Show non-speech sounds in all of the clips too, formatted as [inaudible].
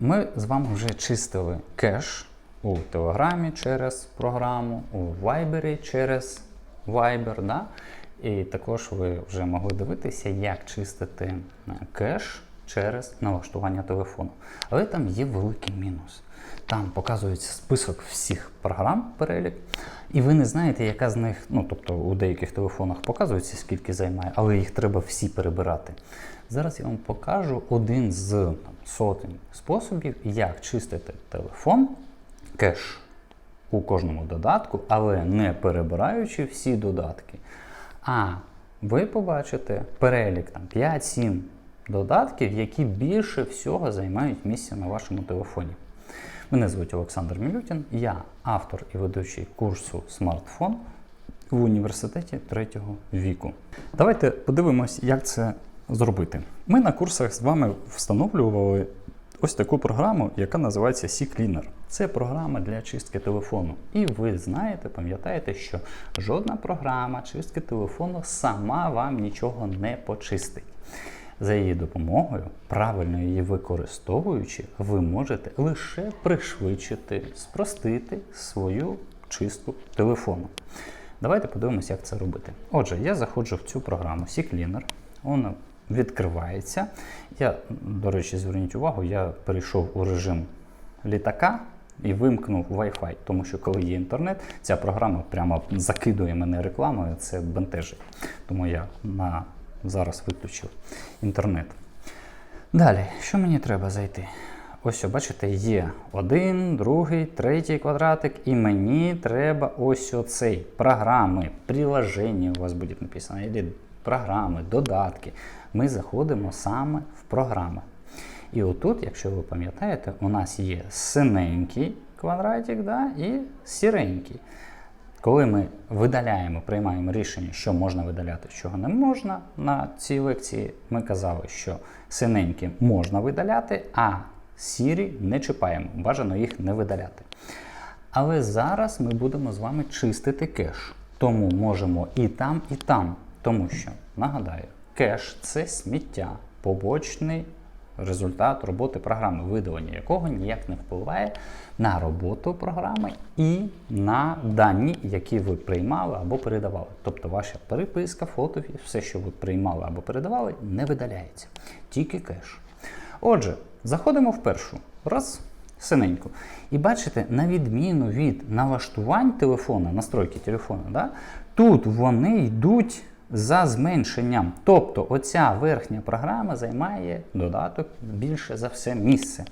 Ми з вами вже чистили кеш у Телеграмі через програму, у Вайбері через Viber, да? І також ви вже могли дивитися, як чистити е, кеш через налаштування телефону. Але там є великий мінус. Там показується список всіх програм, перелік, і ви не знаєте, яка з них, ну тобто у деяких телефонах показується, скільки займає, але їх треба всі перебирати. Зараз я вам покажу один з там, сотень способів, як чистити телефон, кеш у кожному додатку, але не перебираючи всі додатки. А ви побачите перелік там 5-7 додатків, які більше всього займають місця на вашому телефоні. Мене звуть Олександр Мілютін, я автор і ведучий курсу смартфон в університеті третього віку. Давайте подивимось, як це зробити. Ми на курсах з вами встановлювали ось таку програму, яка називається CCleaner. Це програма для чистки телефону. І ви знаєте, пам'ятаєте, що жодна програма чистки телефону сама вам нічого не почистить. За її допомогою, правильно її використовуючи, ви можете лише пришвидшити, спростити свою чистку телефону. Давайте подивимося, як це робити. Отже, я заходжу в цю програму CCleaner. Вона відкривається. Я, до речі, зверніть увагу, я перейшов у режим літака і вимкнув Wi-Fi, тому що коли є інтернет, ця програма прямо закидує мене рекламою, це бентежить. Тому я на зараз виключив інтернет. Далі, що мені треба зайти? Ось, бачите, є один, другий, третій квадратик, і мені треба ось оцей програми, приложення у вас буде написано, або програми, додатки. Ми заходимо саме в програми. І отут, якщо ви пам'ятаєте, у нас є синенький квадратик да, і сіренький. Коли ми видаляємо, приймаємо рішення, що можна видаляти, чого не можна на цій лекції, ми казали, що синенькі можна видаляти, а сірі не чіпаємо, бажано їх не видаляти. Але зараз ми будемо з вами чистити кеш. Тому можемо і там, і там. Тому що, нагадаю, кеш це сміття, побочний результат роботи програми, видалення якого ніяк не впливає на роботу програми і на дані, які ви приймали або передавали. Тобто ваша переписка, фото, все, що ви приймали або передавали, не видаляється. Тільки кеш. Отже, заходимо в першу. Раз. Синеньку. І бачите, на відміну від налаштувань телефона, настройки телефона, да, тут вони йдуть за зменшенням. Тобто оця верхня програма займає додаток більше за все місце.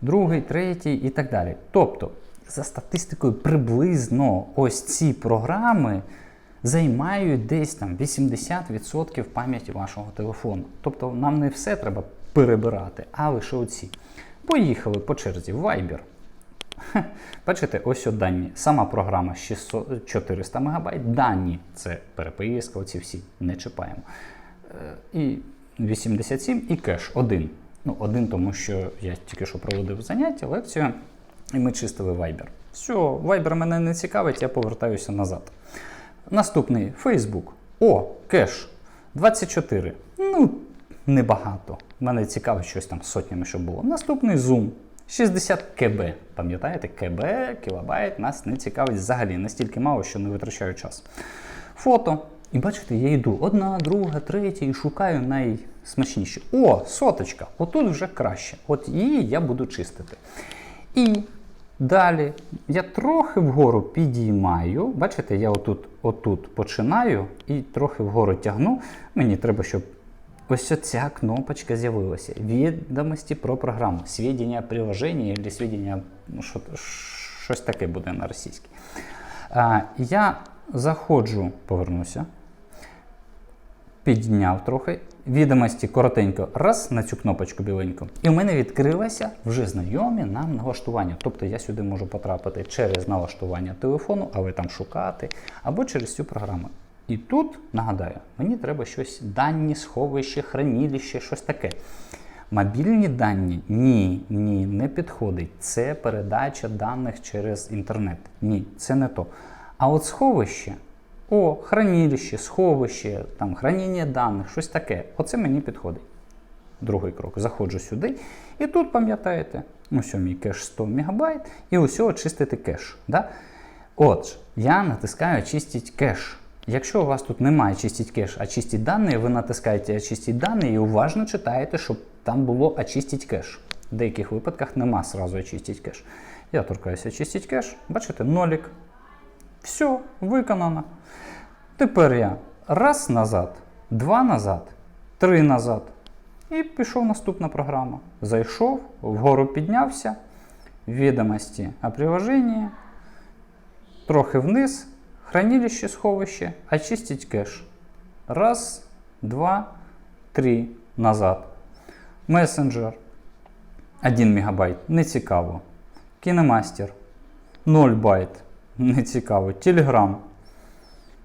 Другий, третій і так далі. Тобто, за статистикою, приблизно ось ці програми займають десь там 80% пам'яті вашого телефону. Тобто нам не все треба перебирати, а лише оці. Поїхали по черзі Viber. [laughs] Бачите, ось дані. Сама програма 600, 400 МБ. Дані це переписка, оці всі не чіпаємо. Е, І 87 і кеш один. Ну, один, тому що я тільки що проводив заняття, лекцію, і ми чистили Viber. Все, Viber мене не цікавить, я повертаюся назад. Наступний Facebook. О, кеш 24. Ну, небагато. Мене цікавить щось там сотнями, що було. Наступний Zoom. 60 КБ. Пам'ятаєте, КБ, кілобайт нас не цікавить взагалі, настільки мало, що не витрачаю час. Фото. І бачите, я йду одна, друга, третя і шукаю найсмачніші. О, соточка! Отут вже краще. От її я буду чистити. І далі я трохи вгору підіймаю. Бачите, я отут, отут починаю і трохи вгору тягну. Мені треба, щоб Ось ця кнопочка з'явилася. Відомості про програму. Свідення о приложенні або свідення, ну, що, щось таке буде на російській. А, Я заходжу, повернуся, підняв трохи. Відомості коротенько, раз на цю кнопочку біленьку. І в мене відкрилися вже знайомі нам налаштування. Тобто я сюди можу потрапити через налаштування телефону, але там шукати, або через цю програму. І тут, нагадаю, мені треба щось дані, сховище, хранилище, щось таке. Мобільні дані ні, ні, не підходить. Це передача даних через інтернет. Ні, це не то. А от сховище, о, хранилище, сховище, там, хранення даних, щось таке. Оце мені підходить. Другий крок. Заходжу сюди. І тут пам'ятаєте, ось мій кеш 100 МБ, і ось очистити кеш. Да? Отже, я натискаю очистить кеш. Якщо у вас тут немає очистить кеш, а чистить дані, ви натискаєте очистить дані і уважно читаєте, щоб там було очистить кеш. В деяких випадках нема сразу очистить кеш. Я торкаюся очистить кеш, бачите, нолік. Все, виконано. Тепер я раз назад, два назад, три назад. І пішов наступна програма. Зайшов, вгору піднявся, відомості о приложенні, трохи вниз, хранилище, сховище, очистить кэш. Раз, два, три назад. Месенджер 1 мегабайт, не цікаво. Кінемастер 0 байт, не цікаво. Телеграм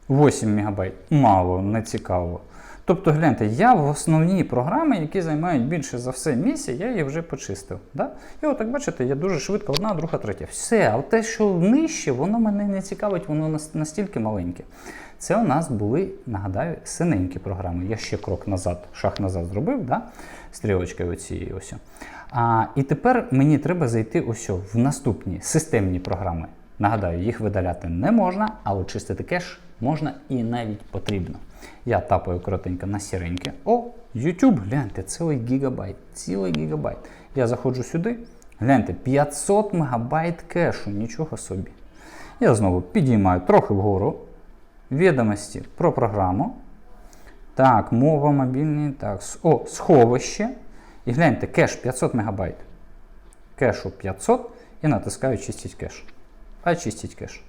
8 мегабайт, мало, не цікаво. Тобто, гляньте, я в основні програми, які займають більше за все місця, я її вже почистив. Да? І от, як бачите, я дуже швидко, одна, друга, третя. Все, а те, що нижче, воно мене не цікавить, воно настільки маленьке. Це у нас були, нагадаю, синенькі програми. Я ще крок назад, шаг назад зробив, да? стрілочкою оцією ось. А, і тепер мені треба зайти ось в наступні системні програми. Нагадаю, їх видаляти не можна, а от чистити кеш можна і навіть потрібно. Я тапаю коротенько на сіреньке. О, YouTube, гляньте, цілий гігабайт, цілий гігабайт. Я заходжу сюди, гляньте, 500 мегабайт кешу, нічого собі. Я знову підіймаю трохи вгору. Відомості про програму. Так, мова мобільний. Так, о, сховище. І гляньте, кеш 500 мегабайт. Кешу 500 і натискаю чистить кеш. Очистить кеш.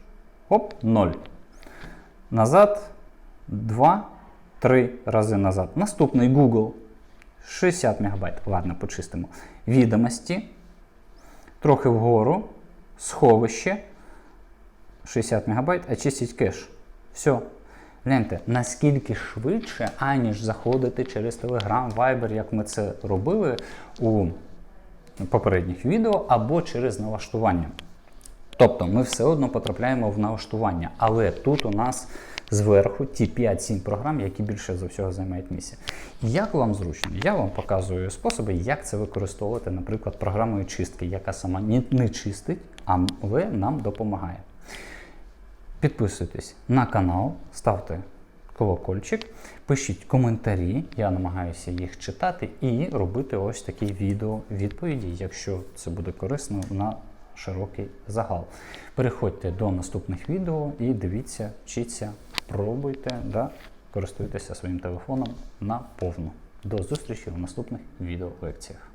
Оп, 0. Назад. 2, 3 рази назад. Наступний Google. 60 мегабайт. Ладно, почистимо. Відомості. Трохи вгору. Сховище. 60 мегабайт, очистить кеш. Все. Гляньте, наскільки швидше, аніж заходити через Telegram, Viber, як ми це робили у попередніх відео, або через налаштування. Тобто ми все одно потрапляємо в налаштування, але тут у нас зверху ті 5-7 програм, які більше за всього займають місце. Як вам зручно? Я вам показую способи, як це використовувати, наприклад, програмою чистки, яка сама не чистить, але нам допомагає. Підписуйтесь на канал, ставте колокольчик, пишіть коментарі, я намагаюся їх читати і робити ось такі відео відповіді, якщо це буде корисно на широкий загал. Переходьте до наступних відео і дивіться, вчіться, пробуйте, да, користуйтеся своїм телефоном на повну. До зустрічі в наступних відео лекціях.